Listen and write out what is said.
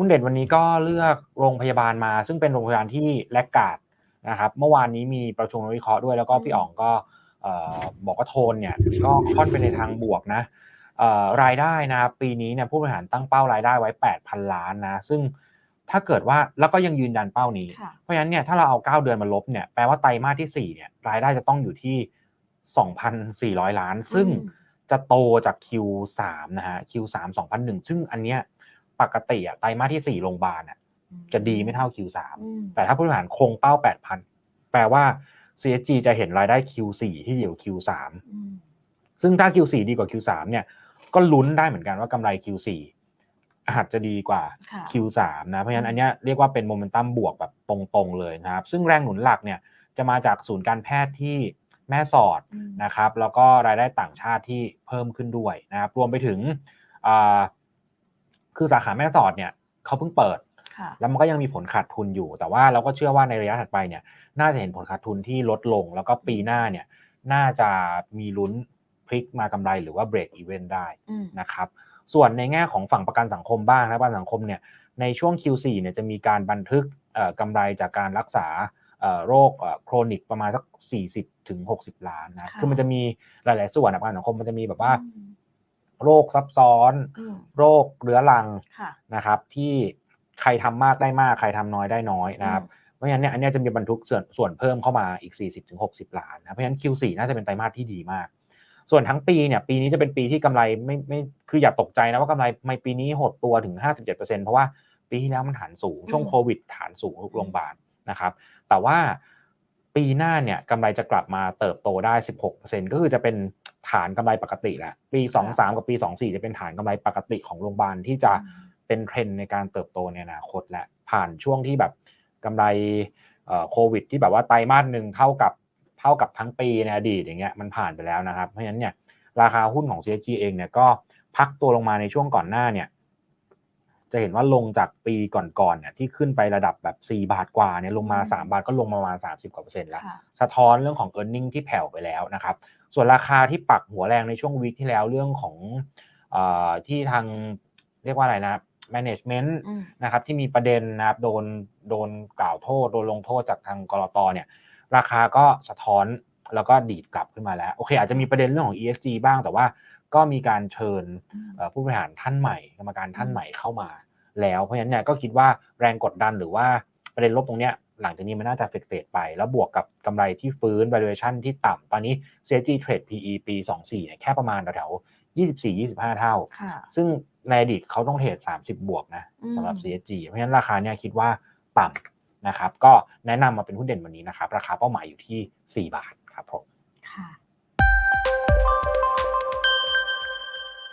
หุ้นเด่นวันนี้ก็เลือกโรงพยาบาลมา ซึ่งเป็นโรงพยาบาลที่แลกกาดนะครับเมื่อวานนี้มีประชุมวิเคราะห์ด้วย แล้วก็พี่อ๋องก็บอกว่าโทนเนี่ยก็ค่อนไปในทางบวกนะรายได้นะปีนี้เนี่ยผู้บริหารตั้งเป้ารายได้ไว้ 8,000 ล้านนะซึ่งถ้าเกิดว่าแล้วก็ยังยืนยันเป้านี้ เพราะฉะนั้นเนี่ยถ้าเราเอา 9 เดือนมาลบเนี่ยแปลว่าไตรมาสที่ 4เนี่ยรายได้จะต้องอยู่ที่ 2,400 ล้าน ซึ่งจะโตจาก Q3 นะฮะ Q3 2001 ซึ่งอันเนี้ย ปกติอะไตรมาสที่4โรงพยาบาลอะจะดีไม่เท่า Q3 แต่ถ้าผู้บริหารคงเป้า 8,000 แปลว่า CSG จะเห็นรายได้ Q4 ที่เดียว Q3 ซึ่งถ้า Q4 ดีกว่า Q3 เนี่ยก็ลุ้นได้เหมือนกันว่ากำไร Q4 อาจจะดีกว่า Q3 นะเพราะฉะนั้นอันนี้เรียกว่าเป็นโมเมนตัมบวกแบบตรงๆเลยนะครับ ซึ่งแรงหนุนหลักเนี่ยจะมาจากศูนย์การแพทย์ที่แม่สอดนะครับ แล้วก็รายได้ต่างชาติที่เพิ่มขึ้นด้วยนะครับรวมไปถึง คือสาขาแม่สอดเนี่ยเขาเพิ่งเปิด แล้วมันก็ยังมีผลขาดทุนอยู่ แต่ว่าเราก็เชื่อว่าในระยะถัดไปเนี่ยน่าจะเห็นผลขาดทุนที่ลดลง แล้วก็ปีหน้าเนี่ยน่าจะมีลุ้นพลิกมากำไรหรือว่าเบรกอีเวนต์ได้นะครับส่วนในแง่ของฝั่งประกันสังคมบ้างนะประกันสังคมเนี่ยในช่วง Q4 เนี่ยจะมีการบันทึกกำไรจากการรักษาโรคโครนิกประมาณสัก 40ถึง60 ล้านนะ คือมันจะมีหลาย ๆ ส่วนประกันสังคมมันจะมีแบบว่า โรคซับซ้อนโรคเรื้อรังนะครับ ที่ใครทำมากได้มาก ใครทำน้อยได้น้อยนะครับเพราะฉะนั้นเนี่ยอันนี้จะมีบรรทุกส่วนส่วนเพิ่มเข้ามาอีก 40-60 ล้านนะเพราะฉะนั้น Q4 น่าจะเป็นไตรมาสที่ดีมาก ส่วนทั้งปีเนี่ยปีนี้จะเป็นปีที่กำไรไม่ไม่คืออย่าตกใจนะว่ากำไรไม่ปีนี้หดตัวถึง 57%เพราะว่าปีที่แล้วมันฐานสูง ช่วงโควิดฐานสูงทุกโรงพยาบาลนะครับ แต่ว่าปีหน้าเนี่ยกำไรจะกลับมาเติบโตได้ 16%ก็คือจะเป็น ฐานกำไรปกติแหละปี23กับปี24จะเป็นฐานกำไรปกติของโรงพยาบาลที่จะเป็นเทรนในการเติบโตในอนาคตและผ่านช่วงที่แบบกำไรโควิด ที่แบบว่าไตรมาสหนึ่งเท่ากับเท่ากับทั้งปีในอดีตอย่างเงี้ยมันผ่านไปแล้วนะครับ เพราะฉะนั้นเนี่ยราคาหุ้นของ CSG เองเนี่ยก็พักตัวลงมาในช่วงก่อนหน้าเนี่ย จะเห็นว่าลงจากปีก่อนๆเนี่ยที่ขึ้นไประดับแบบ 4 บาทกว่าเนี่ยลงมา 3 บาทก็ลงมาประมาณ 30 กว่าเปอร์เซ็นต์แล้ว สะท้อนเรื่องของ e a r n i n g ที่แผ่วไปแล้วนะครับ ส่วนราคาที่ปักหัวแรงในช่วงวีคที่แล้วเรื่องของอที่ทางเรียกว่าอะไรนะ management นะครับที่มีประเด็นนะครับโดนโดนกล่าวโทษ โดนลงโทษจากทางกรตเนี่ยราคาก็สะท้อนแล้วก็ดีดกลับขึ้นมาแล้ว โอเค อาจจะมีประเด็นเรื่องของ ESG บ้างแต่ว่า ก็มีการเชิญผู้บริหารท่านใหม่ กรรมการท่านใหม่เข้ามา แล้วเพราะฉะนั้นเนี่ยก็คิดว่าแรงกดดันหรือว่าประเด็นลบตรงเนี้ยหลังจากนี้มันน่าจะเฟดเฟดไป แล้วบวกกับกำไรที่ฟื้น valuation ที่ต่ำตอนนี้ CG Trade PE ปี 24เนี่ยแค่ประมาณแถว24-25 เท่า ซึ่งในอดีตเขาต้องเทรด30 บวกนะสำหรับ CSG เพราะฉะนั้นราคาเนี่ยคิดว่าต่ำนะครับ ก็แนะนำมาเป็นหุ้นเด่นวันนี้นะครับ ราคาเป้าหมายอยู่ที่ 4 บาทครับผม